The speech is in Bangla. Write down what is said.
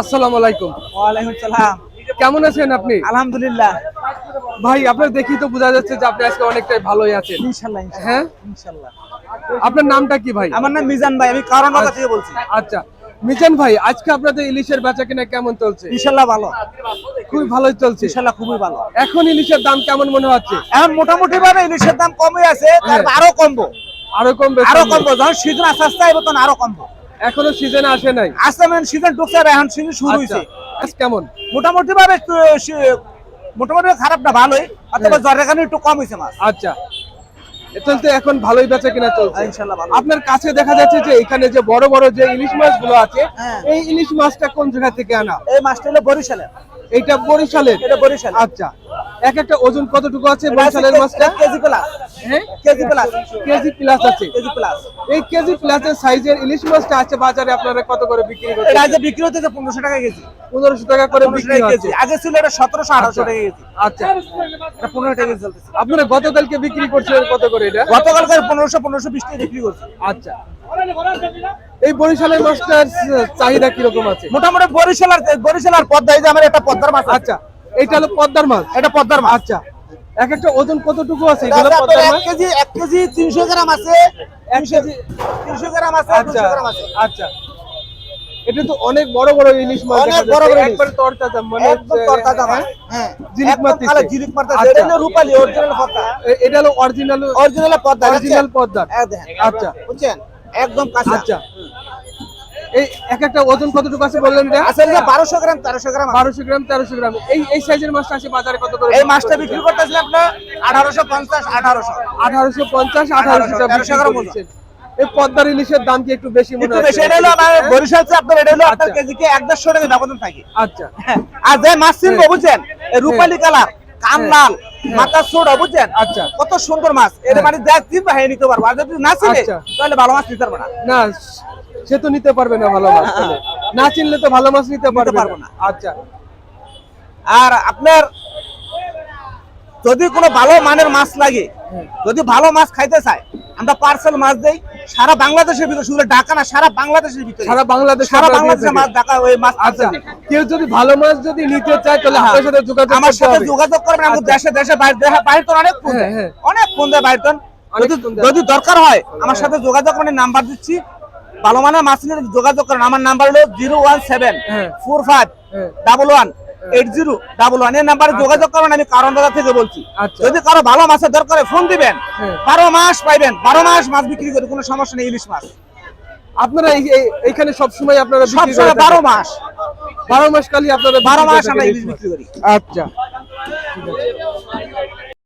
আসসালামু আলাইকুম। ওয়ালাইকুম সালাম। কেমন আছেন আপনি? আলহামদুলিল্লাহ। ভাই আপনার দেখি তো বোঝা যাচ্ছে যে আপনি আজকে অনেকটাই ভালোই আছেন। হ্যাঁ? আপনার নামটা কি ভাই? আমার নাম মিজান ভাই আমি থেকে বলছি। আচ্ছা। মিজান ভাই আজকে আপনাদের ইলিশের বেচা কিনা কেমন চলছে? ইনশাল্লাহ ভালো। খুবই ভালোই চলছে। ইনশাল্লাহ খুবই ভালো। এখন ইলিশের দাম কেমন মনে হচ্ছে? এখন মোটামুটি ভাবে ইলিশের দাম কমই আছে হ্যাঁ। আরও কমবো। আরও কমবে আরও? কমবো যখন সিজন আস্তে আস্তে আইবো তখন আরও কমবো। এখনও সিজনে আসে নাই। আসলে মানে সিজন ঢুকছে আর এখন সিজন শুরু আচ্ছা হয়েছে কেমন? মোটামুটি ভাবে মোটামুটি খারাপ না ভালোই। অথবা হ্যাঁ। জ্বরের কারণে একটু কম হয়েছে মাছ। আচ্ছা। চলতে এখন ভালোই বেচা কিনা চলছে। ইনশাল্লাহ আপনার কাছে দেখা যাচ্ছে যে এখানে যে বড় বড় যে ইলিশ মাছগুলো আছে হ্যাঁ। এই ইলিশ মাছটা কোন জায়গা থেকে আনা? এই মাছটা হলো বরিশালের। এইটা বরিশালের? এটা বরিশাল। আচ্ছা। এক একটা ওজন কতটুকু আছে বরিশালের মাছটা? কেজি প্লাস হ্যাঁ? কেজি প্লাস কেজি প্লাস আছে। কেজি প্লাস এই কেজি প্লাসের সাইজের ইলিশ মাছটা আছে বাজারে আপনারা কত করে বিক্রি এটা করছেন আজকে বিক্রি হচ্ছে পনেরোশো টাকা কেজি। পনেরোশো টাকা করে বিক্রি হচ্ছে। আগে ছিল এটা সতেরোশো আঠারোশো টাকা কেজি। আচ্ছা। এটা পনেরো টাকা কেজি চলতেছে। আপনারা গতকালকে বিক্রি করছিলেন কত করে এটা? গতকালকে পনেরোশো পনেরোশো বিশ টাকা বিক্রি করছে। আচ্ছা। এই বরিশালের মাছটার চাহিদা কীরকম আছে? মোটামুটি পদ্মা এই যে আমার একটা পদ্মার মাছ আচ্ছা এইটা হলো পদ্মার মাছ? এটা পদ্মার মাছ। আচ্ছা এক একটা ওজন কতটুকু আছে? এগুলো পদ্মার মাছ? কেজি এক কেজি তিনশো গ্রাম আছে। এক কেজি তিনশো গ্রাম আছে আচ্ছা গ্রাম আছে। আচ্ছা। এটা তো অনেক বড় বড় ইলিশ মাছ অনেক বড় বড়। একবার তরতাজা মানে একদম তরতাজা মাছ। হ্যাঁ? হ্যাঁ জিলিক মারতেছে। কালো জিলিক মারতেছে আচ্ছা। এটা হলো রূপালি অরিজিনাল পদ্মা। এটা হলো original original Padma original Padma. আচ্ছা। বুঝছেন? একদম কাঁচা। আচ্ছা। এই এক একটা ওজন কতটুকু আছে বললেন এটা? আসলে বারোশো গ্রাম গ্রাম গ্রাম গ্রাম। এই এই সাইজের মাছটা আছে বাজারে কত করে? এই মাছটা বিক্রি করতেছিলাম আপনার আঠারোশো পঞ্চাশ আঠারোশো। আঠারোশো পঞ্চাশ টাকা 1300 গ্রাম করছেন। এই পদ্মার ইলিশের দাম কি একটু বেশি মনে বেশি এটা হলো আমার বরিশাল আপনার এটা হলো আপনার আচ্ছা। কেজিকে এক দেড়শো টাকা ব্যবধান থাকে। আচ্ছা। আর যে মাছ চিনবো হ্যাঁ। বুঝছেন? এই রূপালি কালার কান লাল মাথা ছোট বুঝছেন? আচ্ছা। কত সুন্দর মাছ। এটা হ্যাঁ। মানে যা হ্যাঁ নিতে পারব আর যদি না চিনে আচ্ছা। তাহলে ভালো মাছ নিতে পারব না। না সে তো নিতে পারবে না ভালো মাছ না চিনলে তো ভালো মাছ নিতে পারবে পারব না। আচ্ছা। আর আপনার যদি কোনো ভালো মানের মাছ লাগে যদি ভালো মাছ খাইতে চায় আমরা পার্সেল মাছ দেই। সারা বাংলাদেশের ভিতরে শুধু ঢাকা না সারা বাংলাদেশের ভিতরে। সারা বাংলাদেশ সারা বাংলাদেশের মাছ ঢাকা ওই মাছ আচ্ছা। দিই। কেউ যদি ভালো মাছ যদি নিতে চায় তাহলে হ্যাঁ। আপনার সাথে যোগাযোগ আমার সাথে যোগাযোগ করবেন আমাদের আচ্ছা। দেশে দেশে বাইরে বাইরে তো অনেক ফোন হ্যাঁ। হ্যাঁ। অনেক ফোন দেয় বাইরে তো। যদি দরকার হয় আমার সাথে যোগাযোগ করেন নাম্বার দিচ্ছি ভালো মানের মাছ নিয়ে যোগাযোগ করেন আমার নাম্বার হলো জিরো ওয়ান সেভেন হ্যাঁ। ফোর ফাইভ হ্যাঁ। Double one eight zero double one এই নাম্বারে যোগাযোগ করবেন আমি কারণ দাদা থেকে বলছি আচ্ছা। যদি কারও ভালো মাছের দরকার ফোন দিবেন হ্যাঁ। বারো মাস পাইবেন বারো মাস মাছ বিক্রি করে কোনো সমস্যা নেই ইলিশ মাছ আপনারা এই- এই- এইখানে সবসময় আপনারা সবসময় বারো মাস বারো মাস কালি আপনাদের বারো মাস আমরা ইলিশ বিক্রি করি আচ্ছা।